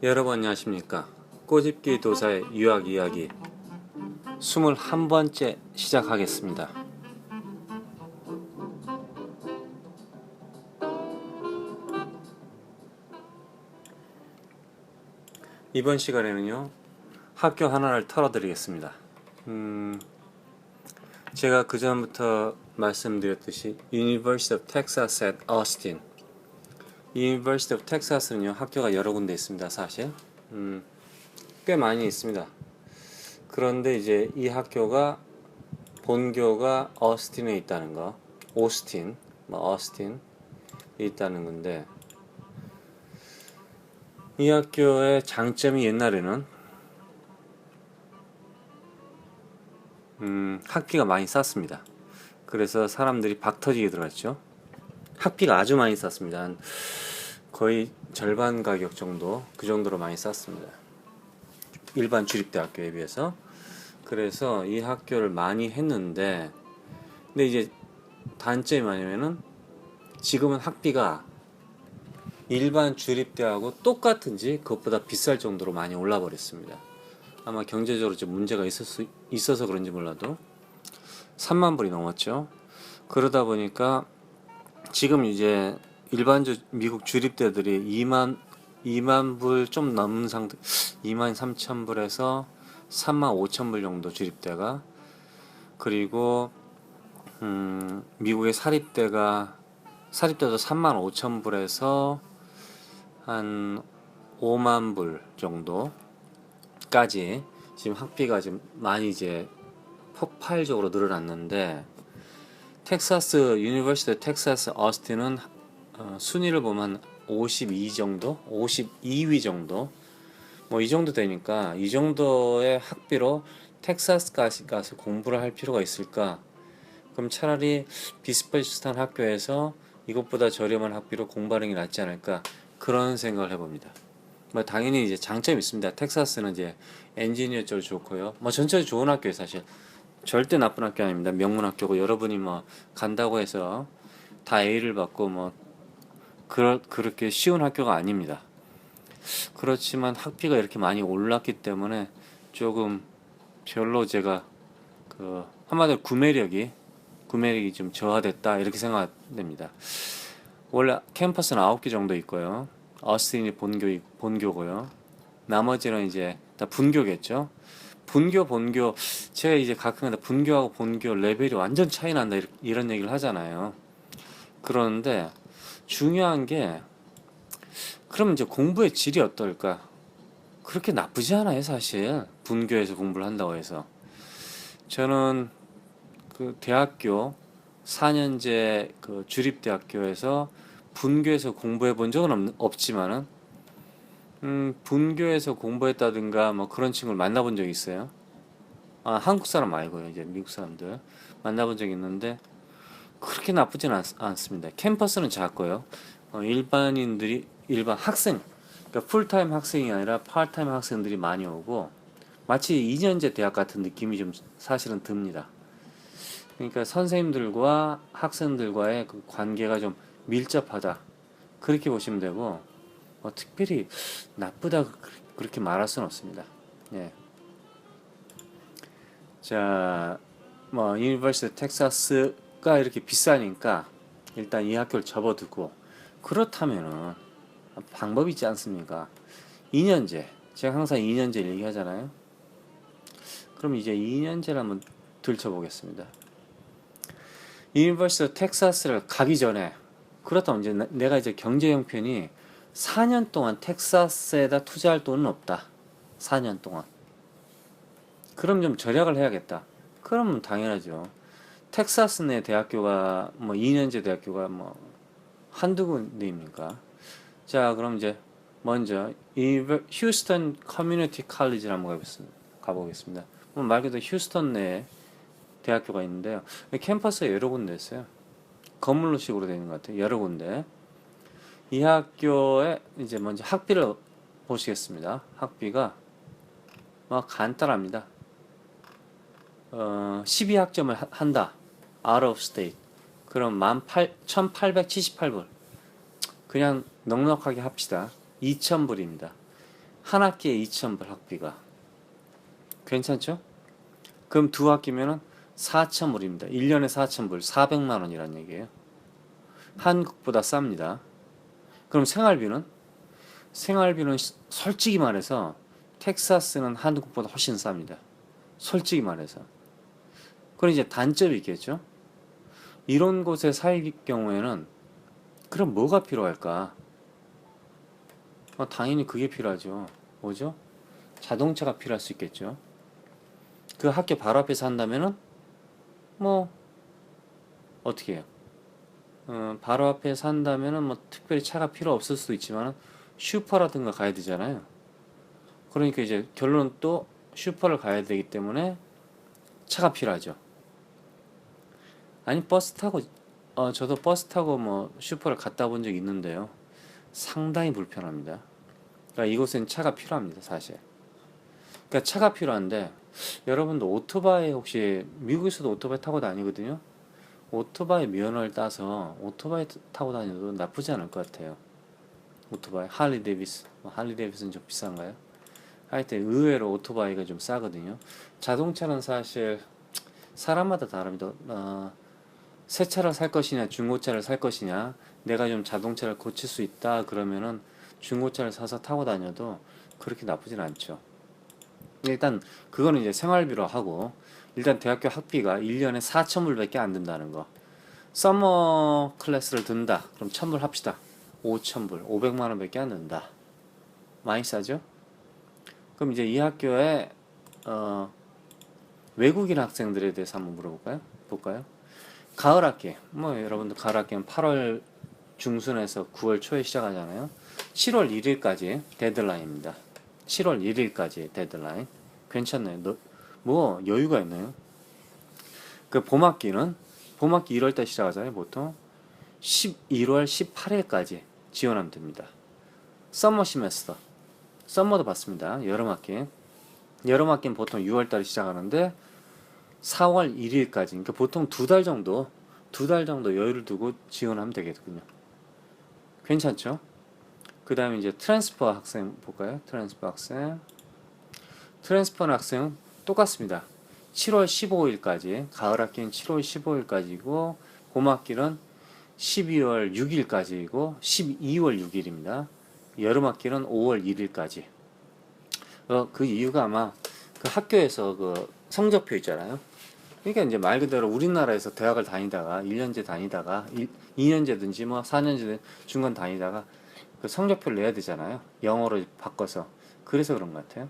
여러분 안녕하십니까? 꼬집기 도사의 유학 이야기 21번째 시작하겠습니다. 이번 시간에는요 학교 하나를 털어드리겠습니다. 음, 제가 그 전부터 말씀드렸듯이 University of Texas at Austin University of Texas는요 학교가 여러 군데 있습니다 사실. 음, 꽤 많이 있습니다. 그런데 이제 이 학교가 본교가 어스틴에 있다는 거. 오스틴 뭐 어스틴 있다는 건데 이 학교의 장점이 옛날에는 음, 학비가 많이 쌌습니다. 그래서 사람들이 박터지게 들어갔죠. 학비가 아주 많이 쌌습니다. 한 거의 절반 가격 정도 그 정도로 많이 쌌습니다. 일반 주립대학교에 비해서 그래서 이 학교를 많이 했는데 근데 이제 단점이 뭐냐면은 지금은 학비가 일반 주립대하고 똑같은지 그것보다 비쌀 정도로 많이 올라 버렸습니다. 아마 경제적으로 좀 문제가 있어서, 있어서 그런지 몰라도 3만 불이 넘었죠. 그러다 보니까 지금 이제 일반적 미국 주립대들이 2만 2만 불 좀 넘는 상태 2만 3천 불에서 3만 5천 불 정도 주립대가. 그리고 음, 미국의 사립대가 사립대도 3만 5천 불에서 한 5만 불 정도까지 지금 학비가 지금 많이 이제 폭발적으로 늘어났는데 텍사스 유니버시티 텍사스 어스틴은 어, 순위를 보면 52 정도, 52위 정도, 뭐 이 정도 되니까 이 정도의 학비로 텍사스까지 가서 공부를 할 필요가 있을까? 그럼 차라리 비슷비슷한 학교에서 이것보다 저렴한 학비로 공부하는 게 낫지 않을까? 그런 생각을 해봅니다. 뭐 당연히 이제 장점이 있습니다. 텍사스는 이제 엔지니어 쪽으로 좋고요. 뭐 전체적으로 좋은 학교예요, 사실. 절대 나쁜 학교 아닙니다. 명문 학교고 여러분이 뭐 간다고 해서 다 A를 받고 뭐 그러, 그렇게 쉬운 학교가 아닙니다. 그렇지만 학비가 이렇게 많이 올랐기 때문에 조금 별로 제가 그 한마디로 구매력이 구매력이 좀 저하됐다 이렇게 생각됩니다. 원래 캠퍼스는 9개 정도 있고요. 어스틴이 본교 본교고요. 나머지는 이제 다 분교겠죠. 분교 본교 제가 이제 가끔 분교하고 본교 레벨이 완전 차이 난다 이런 얘기를 하잖아요. 그런데 중요한 게 그럼 이제 공부의 질이 어떨까? 그렇게 나쁘지 않아요, 사실. 분교에서 공부를 한다고 해서. 저는 그 대학교 4년제 그 주립대학교에서 분교에서 공부해 본 적은 없, 없지만은 음, 분교에서 공부했다든가 뭐 그런 친구를 만나본 적이 있어요. 아, 한국 사람 말고요. 이제 미국 사람들 만나본 적이 있는데 그렇게 나쁘진 않, 않습니다. 캠퍼스는 작고요. 어, 일반인들이 일반 학생 그러니까 풀타임 학생이 아니라 파트타임 학생들이 많이 오고 마치 2년제 대학 같은 느낌이 좀 사실은 듭니다. 그러니까 선생님들과 학생들과의 그 관계가 좀 밀접하다. 그렇게 보시면 되고 어, 특별히 나쁘다 그렇게 말할 수는 없습니다. 예. 자, 뭐 유니버시티 텍사스 가 이렇게 비싸니까 일단 이 학교를 접어두고 그렇다면은 방법이 있지 않습니까? 2년제 제가 항상 2년제 얘기하잖아요. 그럼 이제 2년제를 한번 들춰보겠습니다. 유니버시티 텍사스를 가기 전에 그렇다면 이제 내가 이제 경제 형편이 4년 동안 텍사스에다 투자할 돈은 없다. 4년 동안. 그럼 좀 절약을 해야겠다. 그러면 당연하죠. 텍사스 내 대학교가 뭐 2년제 대학교가 뭐 한두 군데입니까? 자, 그럼 이제 먼저 휴스턴 커뮤니티 칼리지를 한번 가보겠습니다. 말 그대로 휴스턴 내 대학교가 있는데요. 캠퍼스가 여러 군데 있어요. 건물로식으로 되는 것 같아요. 여러 군데. 이 학교에 이제 먼저 학비를 보시겠습니다. 학비가 뭐 간단합니다. 어, 12학점을 한다. Out of state. 그럼 1878불. 그냥 넉넉하게 합시다. 2000불입니다. 한 학기에 2,000불 학비가. 괜찮죠? 그럼 두 학기면은 4,000불입니다. 1년에 4,000불, 400만 원이란 얘기예요. 한국보다 쌉니다. 그럼 생활비는? 생활비는 시- 솔직히 말해서 텍사스는 한국보다 훨씬 쌉니다. 솔직히 말해서. 그럼 이제 단점이 있겠죠? 이런 곳에 살 경우에는 그럼 뭐가 필요할까? 어, 당연히 그게 필요하죠. 뭐죠? 자동차가 필요할 수 있겠죠. 그 학교 바로 앞에 산다면은 뭐 어떻게 해요? 어, 바로 앞에 산다면은 뭐 특별히 차가 필요 없을 수도 있지만 슈퍼라든가 가야 되잖아요. 그러니까 이제 결론은 또 슈퍼를 가야 되기 때문에 차가 필요하죠. 아니 버스 타고 어 저도 버스 타고 뭐 슈퍼를 갔다 본 적 있는데요. 상당히 불편합니다. 그러니까 이곳엔 차가 필요합니다, 사실. 그러니까 차가 필요한데 여러분도 오토바이 혹시 미국에서도 오토바이 타고 다니거든요. 오토바이 면허를 따서 오토바이 타고 다녀도 나쁘지 않을 것 같아요. 오토바이 할리 데이비스, 뭐 할리 데이비스는 좀 비싼가요? 하여튼 의외로 오토바이가 좀 싸거든요. 자동차는 사실 사람마다 다릅니다. 어, 새 차를 살 것이냐 중고차를 살 것이냐 내가 좀 자동차를 고칠 수 있다 그러면은 중고차를 사서 타고 다녀도 그렇게 나쁘진 않죠. 일단 그거는 이제 생활비로 하고 일단 대학교 학비가 1년에 4천불밖에 안 든다는 거. 서머 클래스를 든다. 그럼 1000불 합시다. 5천불, 500만 원밖에 안 든다. 많이 싸죠? 그럼 이제 이 학교에 어, 외국인 학생들에 대해서 한번 물어볼까요? 볼까요? 가을 학기. 뭐 여러분들 가을 학기는 8월 중순에서 9월 초에 시작하잖아요. 7월 1일까지 데드라인입니다. 7월 1일까지 데드라인. 괜찮나요? 너, 뭐 여유가 있나요? 그 봄학기는 봄학기 1월 달 시작하잖아요. 보통 11월 18일까지 지원하면 됩니다. 썸머 시메스터. 썸머도 받습니다. 여름학기. 여름학기는 보통 6월 달에 시작하는데 4월 1일까지. 그러니까 보통 두 달 정도, 두 달 정도 여유를 두고 지원하면 되겠군요. 괜찮죠? 그 다음에 이제 트랜스퍼 학생 볼까요? 트랜스퍼 학생. 트랜스퍼 학생은 똑같습니다. 7월 15일까지, 가을 학기는 7월 15일까지고, 봄 학기는 12월 6일까지이고, 12월 6일입니다. 여름 학기는 5월 1일까지. 어, 그 이유가 아마 그 학교에서 그 성적표 있잖아요. 그러니까 이제 말 그대로 우리나라에서 대학을 다니다가 1년제 다니다가 2년제든지 뭐 4년제 중간 다니다가 그 성적표를 내야 되잖아요. 영어로 바꿔서. 그래서 그런 것 같아요.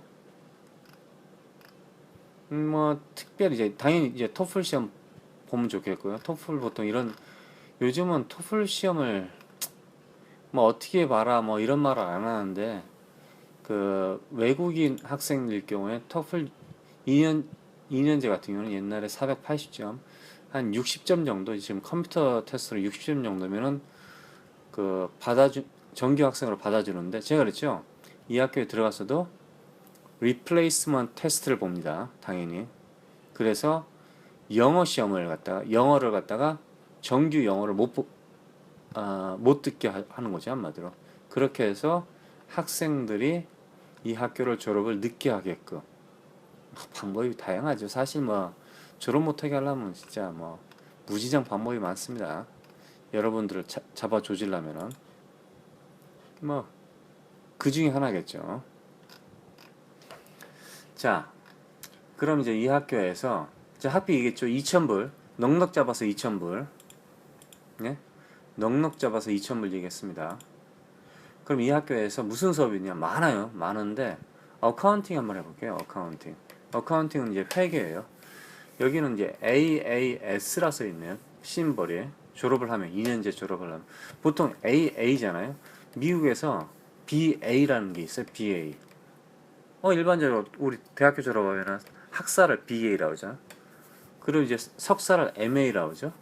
음, 뭐 특별히 이제 당연히 이제 토플 시험 보면 좋겠고요. 토플 보통 이런 요즘은 토플 시험을 뭐 어떻게 봐라 뭐 이런 말을 안 하는데 그 외국인 학생들 경우에 토플 2년 2년제 같은 경우는 옛날에 480점 한 60점 정도 지금 컴퓨터 테스트로 60점 정도면은 그 받아주 정규 학생으로 받아주는데 제가 그랬죠. 이 학교에 들어가서도 리플레이스먼트 테스트를 봅니다 당연히. 그래서 영어 시험을 갖다가 영어를 갖다가 정규 영어를 못 보, 아, 못 듣게 하- 하는 거죠 한마디로. 그렇게 해서 학생들이 이 학교를 졸업을 늦게 하게끔 방법이 다양하죠. 사실 뭐 졸업 못하게 하려면 진짜 뭐 무지장 방법이 많습니다. 여러분들을 자, 잡아 조질라면은 뭐 그 중에 하나겠죠. 자, 그럼 이제 이 학교에서 이제 학비이겠죠. 2,000불 넉넉 잡아서 2,000불, 네? 넉넉 잡아서 2,000불 얘기했습니다. 그럼 이 학교에서 무슨 수업이 있냐? 많아요. 많은데 어카운팅 한번 해볼게요. 어카운팅. 어카운팅은 이제 회계예요. 여기는 이제 AAS라 써 있네요. 심벌이 졸업을 하면 2년제 졸업을 하면 보통 AA잖아요. 미국에서 BA라는 게 있어요. BA. 어 일반적으로 우리 대학교 졸업하면 학사를 BA라고 하잖아. 그리고 이제 석사를 MA라고 하죠.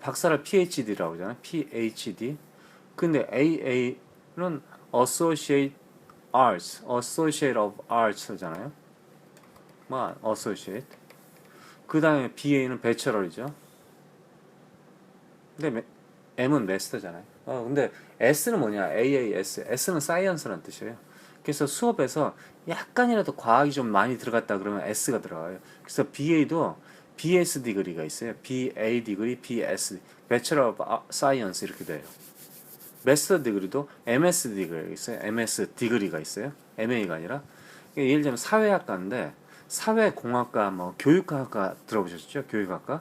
박사를 PhD라고 하잖아요. PhD. 근데 AA는 Associate Arts, Associate of Arts잖아요. 뭐 Associate. 그 다음에 BA는 Bachelor이죠. 근데 매- M은 Master잖아요. 어, 근데 S는 뭐냐? AAS. S는 Science라는 뜻이에요. 그래서 수업에서 약간이라도 과학이 좀 많이 들어갔다 그러면 S가 들어가요. 그래서 BA도 BS 디그리가 있어요. BA 디그리, BS, Bachelor of Science 이렇게 돼요. 마스터 디그리도 MS 디그리가 있어요. MS 디그리가 있어요. MA가 아니라 예를 들면 사회학과인데 사회공학과 뭐 교육학과 들어보셨죠? 교육학과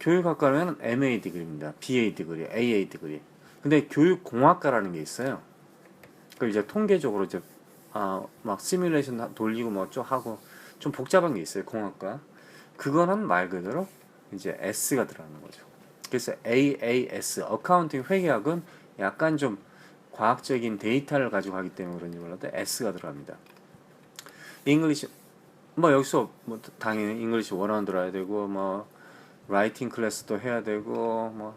교육학과는 MA 디그리입니다. BA 디그리, AA 디그리. 근데 교육공학과라는 게 있어요. 그 이제 통계적으로 이제 아막 시뮬레이션 하- 돌리고 뭐 좀 하고 좀 복잡한 게 있어요. 공학과. 그거는 말 그대로 이제 S가 들어가는 거죠. 그래서 AAS 어카운팅 회계학은 약간 좀 과학적인 데이터를 가지고 하기 때문에 그런지 몰라도 S가 들어갑니다. 잉글리시 뭐 여기서 뭐 당연히 잉글리시 원어원 들어야 되고 뭐 라이팅 클래스도 해야 되고 뭐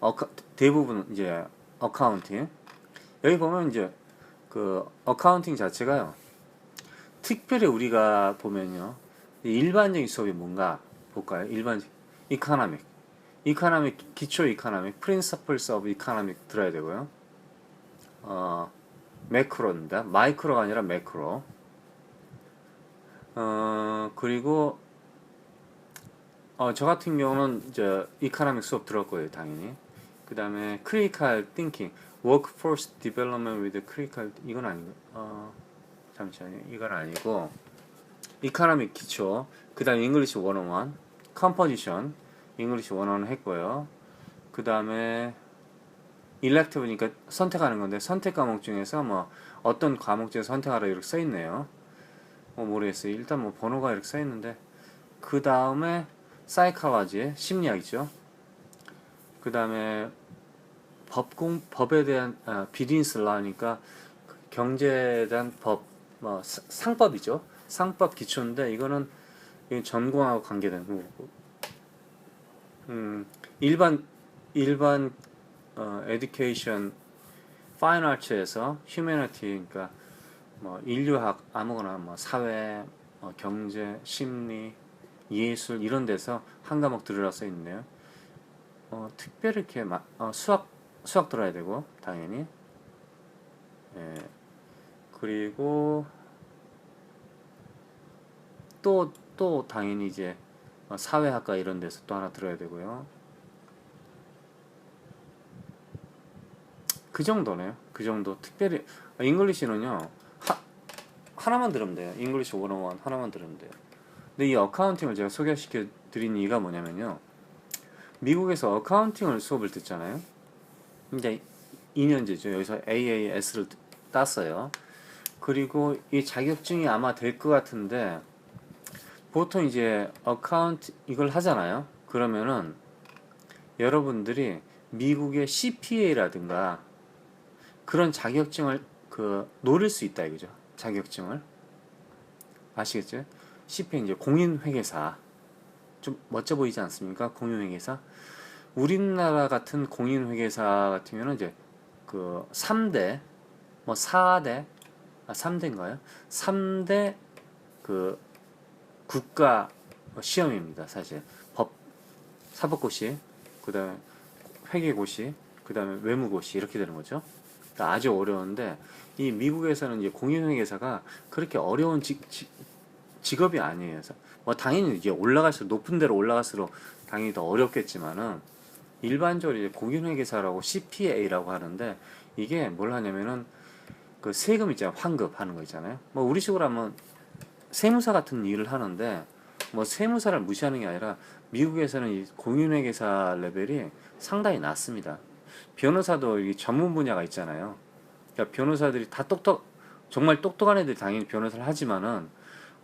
어카, 대부분 이제 어카운팅 여기 보면 이제 그 어카운팅 자체가요. 특별히 우리가 보면요. 일반적인 수업이 뭔가 볼까요? 일반 이카노믹 이카노믹 기초 이카노믹 프린서플스 오브 이카노믹 들어야 되고요. 어 매크로입니다. 마이크로가 아니라 매크로 어 그리고 어, 저 같은 경우는 이제 이카노믹 수업 거예요, 당연히. 그 다음에 critical thinking, workforce development with critical 이건 아니고, 어, 잠시만요, 이건 아니고, 이카노믹 기초, 그 다음에 English 101, composition, English 101 했고요. 그 다음에 elective니까 선택하는 건데 선택 과목 중에서 뭐 어떤 과목 중에서 선택하라 이렇게 써 있네요. 뭐 모르겠어요. 일단 뭐 번호가 이렇게 써 있는데 그 다음에 사이칼라지 심리학이죠. 그 다음에 법공 법에 대한 아, 비즈니스를 하니까 경제에 대한 법, 뭐 사- 상법이죠. 상법 기초인데 이거는 전공하고 관계된 거고. 음, 일반 일반 어, 에듀케이션 파인 아츠에서 휴머니티 그러니까 뭐 인류학 아무거나 뭐 사회, 뭐 경제, 심리, 예술 이런 데서 한 과목 들으라 써 있네요. 어, 특별히 이렇게 마, 어, 수학 수학 들어야 되고 당연히. 예. 그리고 또또 당연히 이제 어, 사회학과 이런 데서 또 하나 들어야 되고요. 그 정도네요. 그 정도. 특별히 아, 잉글리시는요. 하, 하나만 들으면 돼요. 잉글리시 101 하나만 들으면 돼요. 근데 이 어카운팅을 제가 소개시켜 드린 이유가 뭐냐면요. 미국에서 어카운팅을 수업을 듣잖아요. 이제 2년제죠. 여기서 AAS를 땄어요. 그리고 이 자격증이 아마 될 것 같은데 보통 이제 어카운트 이걸 하잖아요. 그러면은 여러분들이 미국의 CPA라든가 그런 자격증을 그 노릴 수 있다 이거죠. 자격증을 아시겠죠? CPA 이제 공인회계사 좀 멋져 보이지 않습니까? 공인회계사 우리나라 같은 공인회계사 같은 경우는 이제 그 3대 뭐 4대 아 3대인가요? 3대 그 국가 시험입니다. 사실 법 사법고시 그다음에 회계고시 그다음에 외무고시 이렇게 되는 거죠. 그러니까 아주 어려운데 이 미국에서는 이제 공인회계사가 그렇게 어려운 직, 직, 직업이 아니에요. 뭐 당연히 이제 올라갈수록 높은 데로 올라갈수록 당연히 더 어렵겠지만은 일반적으로 이제 공인회계사라고 CPA라고 하는데 이게 뭘 하냐면은 그 세금 있잖아요. 환급 하는 거 있잖아요. 뭐 우리 식으로 하면 세무사 같은 일을 하는데 뭐 세무사를 무시하는 게 아니라 미국에서는 이 공인회계사 레벨이 상당히 낮습니다. 변호사도 이 전문 분야가 있잖아요. 그러니까 변호사들이 다 똑똑 정말 똑똑한 애들이 당연히 변호사를 하지만은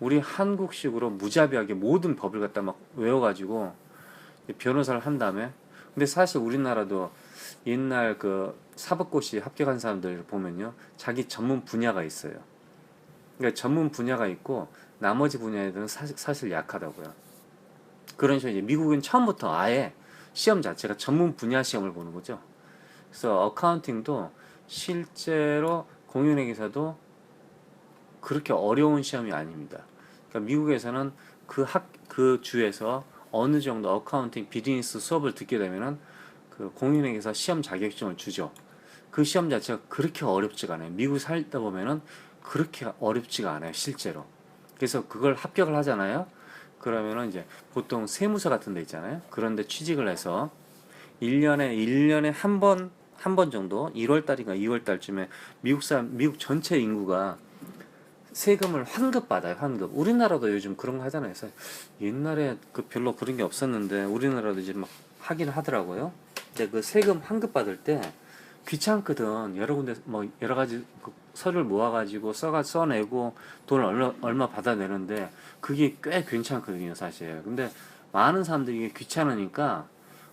우리 한국식으로 무자비하게 모든 법을 갖다 막 외워가지고 변호사를 한 다음에 근데 사실 우리나라도 옛날 그 사법고시 합격한 사람들 보면요 자기 전문 분야가 있어요. 그러니까 전문 분야가 있고 나머지 분야에는 사실, 사실 약하다고요. 그런 식으로 이제 미국은 처음부터 아예 시험 자체가 전문 분야 시험을 보는 거죠. 그래서 어카운팅도 실제로 공인회계사도 그렇게 어려운 시험이 아닙니다. 그러니까 미국에서는 그 학, 그 주에서 어느 정도 어카운팅 비즈니스 수업을 듣게 되면은 그 공인회계사 시험 자격증을 주죠. 그 시험 자체가 그렇게 어렵지가 않아요. 미국 살다 보면은 그렇게 어렵지가 않아요, 실제로. 그래서 그걸 합격을 하잖아요. 그러면은 이제 보통 세무서 같은 데 있잖아요. 그런데 취직을 해서 1년에 1년에 한 번 한 번 정도 1월 달인가 2월 달쯤에 미국 사람 미국 전체 인구가 세금을 환급 받아요. 환급. 우리나라도 요즘 그런 거 하잖아요. 그래서 옛날에 그 별로 그런 게 없었는데 우리나라도 이제 막 하긴 하더라고요. 근데 그 세금 환급 받을 때 귀찮거든. 여러 군데 뭐 여러 가지 그 서류를 모아가지고 써가 써내고 돈을 얼마, 얼마 받아내는데 그게 꽤 괜찮거든요, 사실. 근데 많은 사람들이 귀찮으니까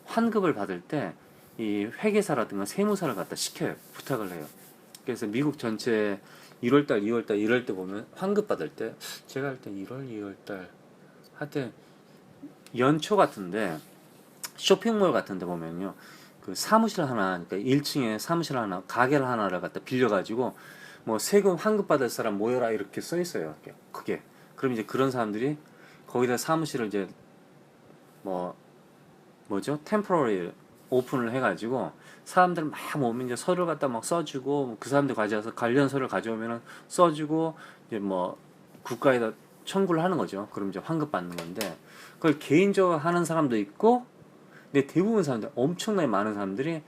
환급을 받을 때 이 회계사라든가 세무사를 갖다 시켜요. 부탁을 해요. 그래서 미국 전체 1월달, 2월달 이럴 때 보면 환급 받을 때 제가 할 때 1월, 2월달 하여튼 연초 같은데 쇼핑몰 같은데 보면요 그 사무실 하나 그러니까 1층에 사무실 하나 가게를 하나를 갖다 빌려가지고 뭐 세금 환급 받을 사람 모여라 이렇게 써 있어요 그게 그럼 이제 그런 사람들이 거기다 사무실을 이제 뭐 뭐죠 템포러리 오픈을 해가지고 사람들 막 모으면 이제 서류를 갖다 막 써주고 그 사람들 가져와서 관련 서류를 가져오면은 써주고 이제 뭐 국가에다 청구를 하는 거죠. 그럼 이제 환급 받는 건데 그걸 개인적으로 하는 사람도 있고 근데 대부분 사람들 엄청나게 많은 사람들이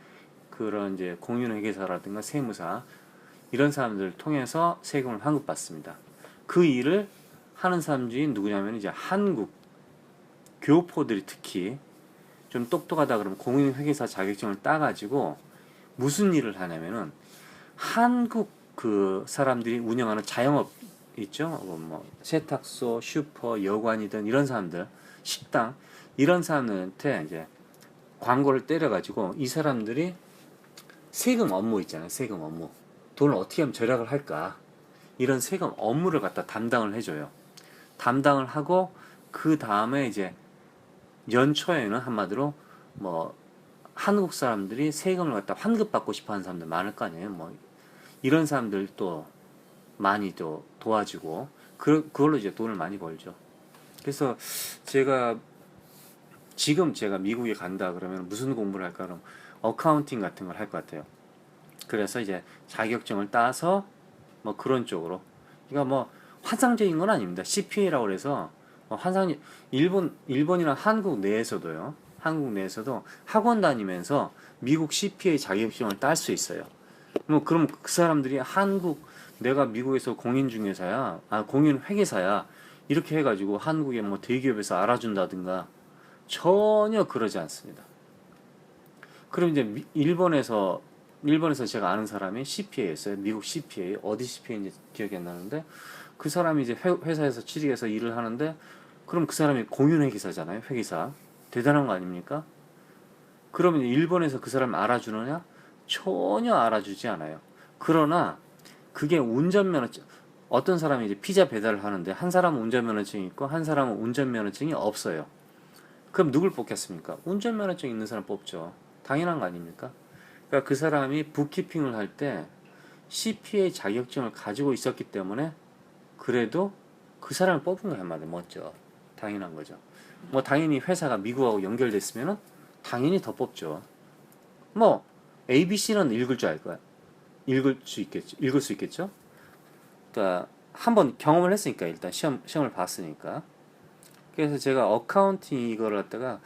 그런 이제 공인회계사라든가 세무사 이런 사람들을 통해서 세금을 환급받습니다. 그 일을 하는 사람들이 누구냐면 이제 한국 교포들이 특히 좀 똑똑하다 그러면 공인회계사 자격증을 따가지고 무슨 일을 하냐면은 한국 그 사람들이 운영하는 자영업 있죠. 어, 뭐 세탁소, 슈퍼, 여관이든 이런 사람들, 식당 이런 사람들한테 이제 광고를 때려가지고 이 사람들이 세금 업무 있잖아요. 세금 업무 돈을 어떻게 하면 절약을 할까 이런 세금 업무를 갖다 담당을 해줘요. 담당을 하고 그 다음에 이제 연초에는 한마디로 뭐 한국 사람들이 세금을 갖다 환급받고 싶어 하는 사람들 많을 거 아니에요. 뭐 이런 사람들 또 많이 또 도와주고 그 그걸로 이제 돈을 많이 벌죠. 그래서 제가 지금 제가 미국에 간다 그러면 무슨 공부를 할까 그럼 어카운팅 같은 걸 할 것 같아요. 그래서 이제 자격증을 따서 뭐 그런 쪽으로 그러니까 뭐 환상적인 건 아닙니다. CPA라고 그래서 뭐 환상 일본 일본이나 한국 내에서도요. 한국 내에서도 학원 다니면서 미국 CPA 자격증을 딸 수 있어요. 뭐 그럼 그 사람들이 한국 내가 미국에서 공인 중개사야, 아 공인 회계사야 이렇게 해가지고 한국의 뭐 대기업에서 알아준다든가 전혀 그러지 않습니다. 그럼 이제 미- 일본에서 일본에서 제가 아는 사람이 CPA였어요. 미국 CPA 어디 CPA인지 기억이 안 나는데 그 사람이 이제 회, 회사에서 취직해서 일을 하는데 그럼 그 사람이 공인회계사잖아요. 회계사 대단한 거 아닙니까? 그러면 일본에서 그 사람 알아주느냐? 전혀 알아주지 않아요. 그러나 그게 운전면허증 어떤 사람이 이제 피자 배달을 하는데 한 사람은 운전면허증이 있고 한 사람은 운전면허증이 없어요. 그럼 누굴 뽑겠습니까? 운전면허증 있는 사람 뽑죠. 당연한 거 아닙니까? 그러니까 그 사람이 북키핑을 할 때 CPA 자격증을 가지고 있었기 때문에 그래도 그 사람을 뽑은 거야 말이야 먼저 당연한 거죠. 뭐 당연히 회사가 미국하고 연결됐으면은 당연히 더 뽑죠. 뭐 ABC는 읽을 줄 알 거야. 읽을 수 있겠죠. 읽을 수 있겠죠. 그러니까 한번 경험을 했으니까 일단 시험 시험을 봤으니까. 그래서 제가 어카운팅 이거를 갖다가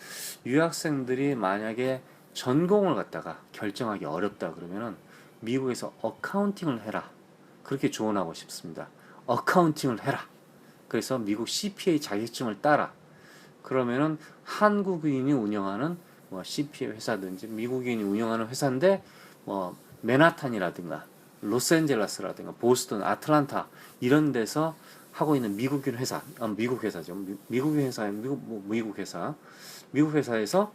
유학생들이 만약에 전공을 갖다가 결정하기 어렵다 그러면은 미국에서 어카운팅을 해라. 그렇게 조언하고 싶습니다. 어카운팅을 해라. 그래서 미국 CPA 자격증을 따라. 그러면은 한국인이 운영하는 뭐 CPA 회사든지 미국인이 운영하는 회사인데 뭐 맨하탄이라든가 로스앤젤레스라든가 보스턴, 아틀란타 이런 데서 하고 있는 미국인 회사, 아, 미국 회사죠. 미- 미국인 회사, 미국 뭐 미국 회사, 미국 회사에서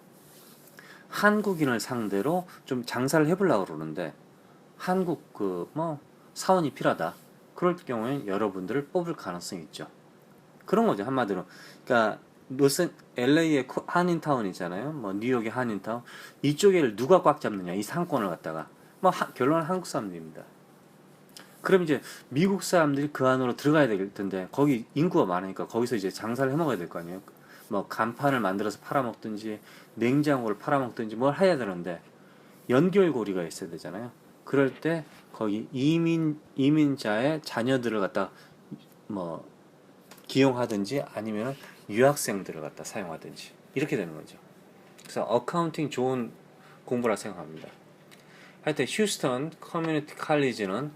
한국인을 상대로 좀 장사를 해보려고 그러는데 한국 그 뭐 사원이 필요하다. 그럴 경우에 여러분들을 뽑을 가능성이 있죠. 그런 거죠 한마디로. 그러니까 로스 LA의 한인타운 있잖아요. 뭐 뉴욕의 한인타운 이쪽에 누가 꽉 잡느냐 이 상권을 갖다가 뭐 하- 결론은 한국 사람들입니다. 그럼 이제 미국 사람들이 그 안으로 들어가야 될 텐데 거기 인구가 많으니까 거기서 이제 장사를 해 먹어야 될 거 아니에요. 뭐 간판을 만들어서 팔아먹든지 냉장고를 팔아먹든지 뭘 해야 되는데 연결고리가 있어야 되잖아요. 그럴 때 거기 이민 이민자의 자녀들을 갖다 뭐 기용하든지 아니면 유학생들을 갖다 사용하든지 이렇게 되는 거죠. 그래서 어카운팅 좋은 공부라 생각합니다. 하여튼 휴스턴 커뮤니티 칼리지는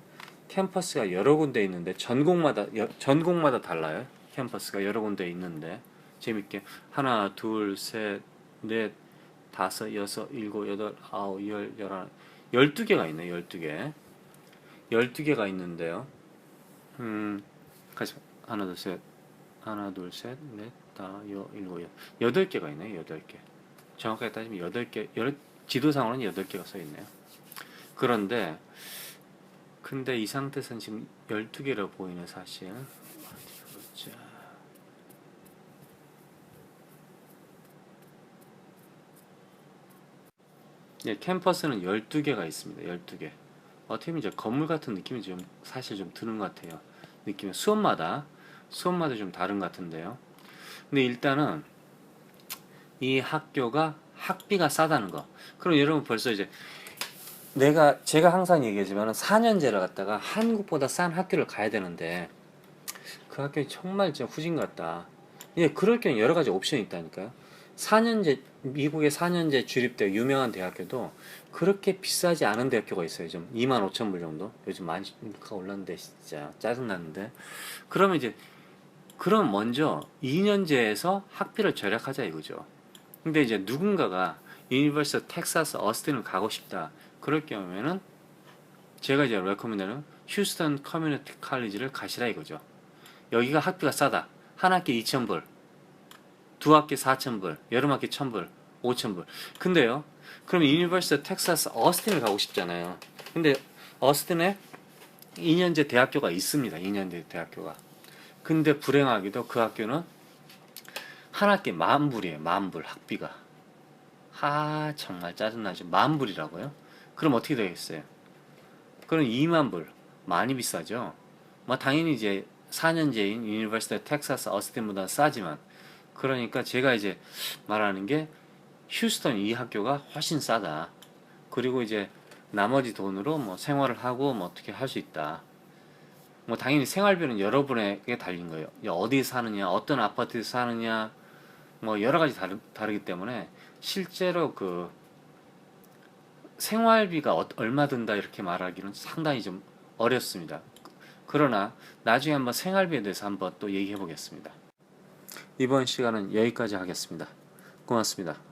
캠퍼스가 여러 군데 있는데 전공마다 여- 전공마다 달라요. 캠퍼스가 여러 군데 있는데 재밌게 하나 둘 셋 넷 다섯 여섯 일곱 여덟 아홉 열 열하나 열두 개가 있네 열두 개 열두 개가 있는데요. 음 같이 하나 둘 셋 하나 둘 셋 넷 다섯 여 일곱 여 여덟 개가 있네 여덟 개 정확하게 따지면 여덟 개 열 지도상으로는 여덟 개가 써 있네요. 그런데 근데 이 상태에서는 지금 12개로 보이네 사실 어디 보자 예, 캠퍼스는 12개가 있습니다. 12개. 어떻게 보면 이제 건물 같은 느낌이 좀 사실 좀 드는 것 같아요. 느낌이 수업마다 수업마다 좀 다른 것 같은데요. 근데 일단은 이 학교가 학비가 싸다는 거. 그럼 여러분 벌써 이제 내가 제가 항상 얘기하지만 4년제를 갖다가 한국보다 싼 학교를 가야 되는데 그 학교는 정말 진짜 후진 같다. 예, 그럴 경우 여러 가지 옵션이 있다니까요. 4년제 미국의 4년제 주립대 유명한 대학교도 그렇게 비싸지 않은 대학교가 있어요. 좀 2만 5천 불 정도. 요즘 많이 올랐는데 진짜 짜증 나는데. 그러면 이제 그럼 먼저 2년제에서 학비를 절약하자 이거죠. 근데 이제 누군가가 유니버시티 텍사스 어스틴을 가고 싶다. 그럴 경우에는 제가 이제 레코멘드는 휴스턴 커뮤니티 칼리지를 가시라 이거죠. 여기가 학비가 싸다. 한 학기 2,000불, 두 학기 4,000불, 여름 학기 1,000불, 5,000불. 근데요, 그럼 유니버시티 텍사스 어스틴을 가고 싶잖아요. 근데 어스틴에 2년제 대학교가 있습니다. 2년제 대학교가. 근데 불행하게도 그 학교는 한 학기 만 불이에요. 만불 학비가. 하 정말 짜증나죠. 만 불이라고요? 그럼 어떻게 되겠어요? 그럼 2만 불 많이 비싸죠. 뭐 당연히 이제 4년제인 유니버시티 텍사스 어스틴보다 싸지만 그러니까 제가 이제 말하는 게 휴스턴 이 학교가 훨씬 싸다. 그리고 이제 나머지 돈으로 뭐 생활을 하고 뭐 어떻게 할 수 있다. 뭐 당연히 생활비는 여러분에게 달린 거예요. 어디 사느냐, 어떤 아파트에 사느냐, 뭐 여러 가지 다르, 다르기 때문에 실제로 그 생활비가 어- 얼마 든다 이렇게 말하기는 상당히 좀 어렵습니다. 그러나 나중에 한번 생활비에 대해서 한번 또 얘기해 보겠습니다. 이번 시간은 여기까지 하겠습니다. 고맙습니다.